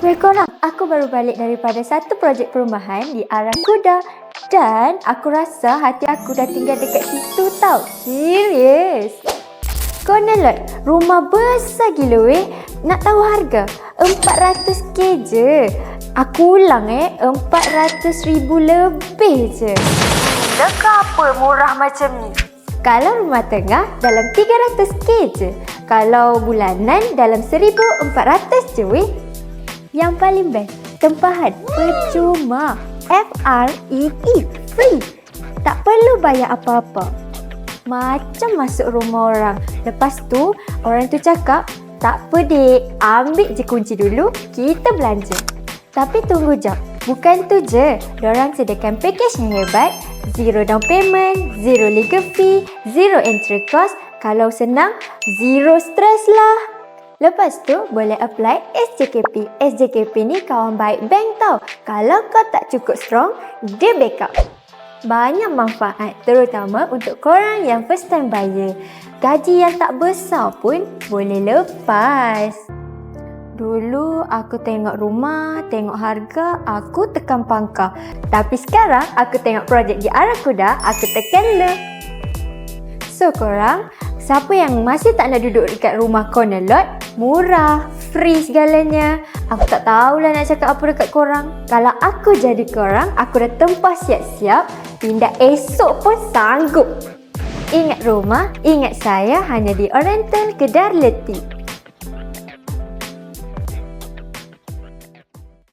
Weh korang, aku baru balik daripada satu projek perumahan di arah kuda dan aku rasa hati aku dah tinggal dekat situ tau. Serius. Corner lot, rumah besar gila weh. Nak tahu harga? 400k je. Aku ulang eh, 400 ribu lebih je. Gila ke apa murah macam ni? Kalau rumah tengah dalam 300k je. Kalau bulanan dalam 1400 je weh. Yang paling best, tempahan percuma. F-R-E-E, free. Tak perlu bayar apa-apa. Macam masuk rumah orang. Lepas tu, orang tu cakap, tak apa dek, ambil je kunci dulu, kita belanja. Tapi tunggu jap, bukan tu je. Diorang sediakan package yang hebat, zero down payment, zero legal fee, zero entry cost. Kalau senang, zero stress lah. Lepas tu boleh apply SJKP. SJKP ni kawan baik bank tau. Kalau kau tak cukup strong, dia backup. Banyak manfaat terutama untuk korang yang first time buyer. Gaji yang tak besar pun boleh lepas. Dulu aku tengok rumah, tengok harga, aku tekan pangkah. Tapi sekarang aku tengok projek di arah kuda, aku tekan le. So korang, siapa yang masih tak nak duduk dekat rumah corner lot, murah, free segalanya. Aku tak tahulah nak cakap apa dekat korang. Kalau aku jadi korang, aku dah tempah siap-siap, pindah esok pun sanggup. Ingat rumah, ingat saya hanya di Oriental Kedar Letih.